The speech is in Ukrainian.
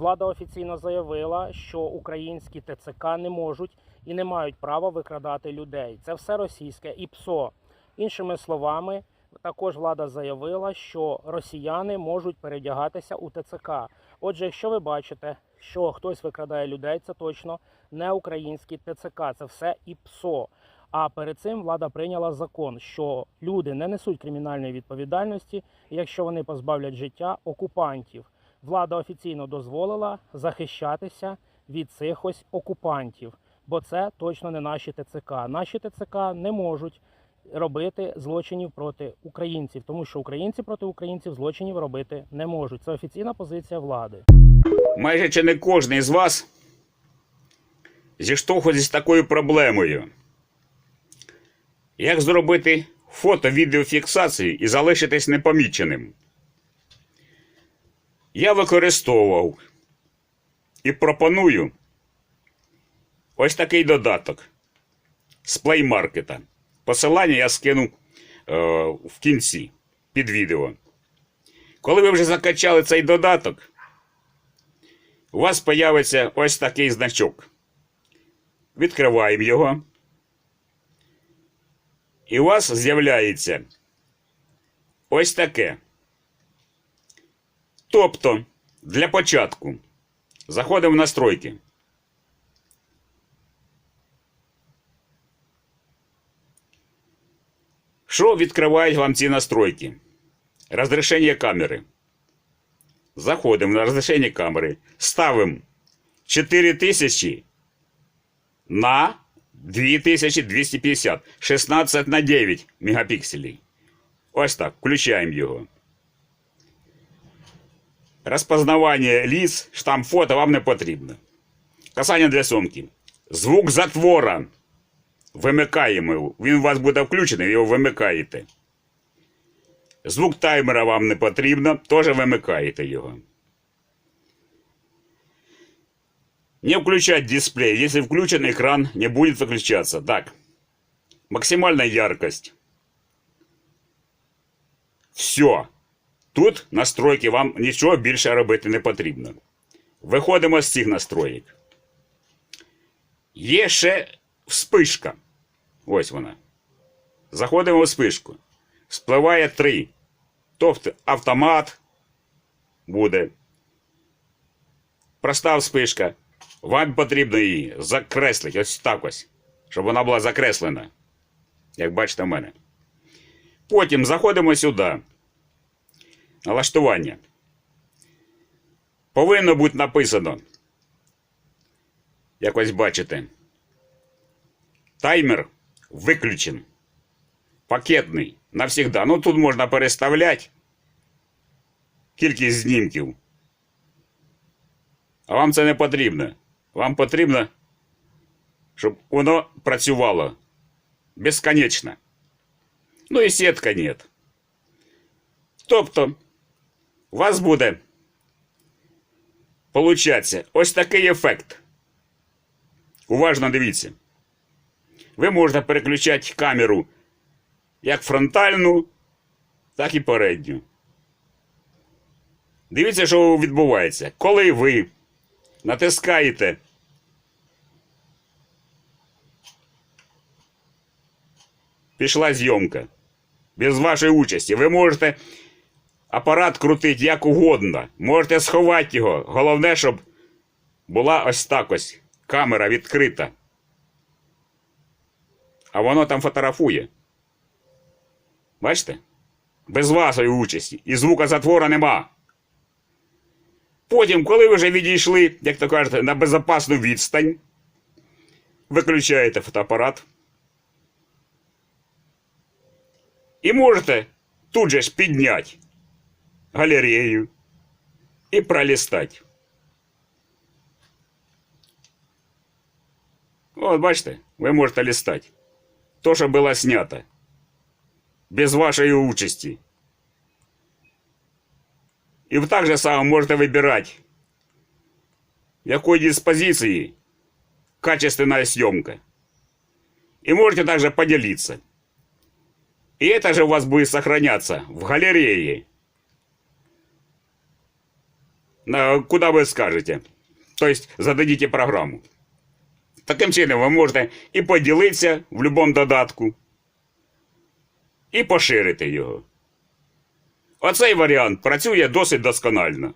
Влада офіційно заявила, що українські ТЦК не можуть і не мають права викрадати людей. Це все російське і ПСО. Іншими словами, також влада заявила, що росіяни можуть передягатися у ТЦК. Отже, якщо ви бачите, що хтось викрадає людей, це точно не українські ТЦК, це все і ПСО. А перед цим влада прийняла закон, що люди не несуть кримінальної відповідальності, якщо вони позбавлять життя окупантів. Влада офіційно дозволила захищатися від цих ось окупантів, бо це точно не наші ТЦК. Наші ТЦК не можуть робити злочинів проти українців, тому що українці проти українців злочинів робити не можуть. Це офіційна позиція влади. Майже чи не кожен із вас зіштовхується з такою проблемою. Як зробити фото-відеофіксацію і залишитись непоміченим? Я використовував і пропоную ось такий додаток з Play Market. Посилання я скину е, в кінці під відео. Коли ви вже закачали цей додаток, у вас появиться ось такий значок. Відкриваємо його. І у вас з'являється ось таке. Тобто, для початку заходимо в настройки. Що відкривають вам ці настройки? Розрішення камери. Заходимо на розрішення камери. Ставимо 4000 на 2250. 16 на 9 мегапікселів. Ось так. Включаємо його. Розпознавання ліс, штамп фото вам не потрібно. Касання для сумки. Звук затвора. Вимикаємо. його. Він у вас буде включений, ви його вимикаєте. Звук таймера вам не потрібно, теж вимикаєте його. Не включать дисплей. Если включен, экран не будет выключаться. Так. Максимальная яркость. Все. Тут настройки вам нічого більше робити не потрібно. Виходимо з цих настроїк. Є ще вспишка. Ось вона. Заходимо в спишку. Спливає 3. Тобто автомат буде. Проста вспишка. Вам потрібно її закреслити ось так ось, щоб вона була закреслена. Як бачите в мене. Потім заходимо сюди. Налаштування. Повинно бути написано. Як ось бачите. Таймер виключен. Пакетний. Навсігда. Ну тут можна переставляти кількість знімків. А вам це не потрібно. Вам потрібно, щоб воно працювало безконечно. Ну і сітка нет. Тобто, у вас буде получатися ось такий ефект. Уважно дивіться. Ви можете переключати камеру як фронтальну, так і передню. Дивіться, що відбувається. Коли ви натискаєте пішла зйомка. Без вашої участі. Ви можете апарат крутити як угодно. Можете сховати його. Головне, щоб була ось так ось камера відкрита. А воно там фотографує. Бачите? Без вашої участі. І звука затвора нема. Потім, коли ви вже відійшли, як то кажете, на безпечну відстань, виключаєте фотоапарат. І можете тут же ж підняти галерею і пролистати. От, бачите, ви можете листати. То, що було снято. Без вашої участі. І ви так же само можете вибирати, в якой диспозиции качественная съемка. И можете также поделиться. И это же у вас будет сохраняться в галерее. На, куди ви скажете. Тобто зададите програму. Таким чином ви можете і поділитися в будь-якому додатку, і поширити його. Оцей варіант працює досить досконально.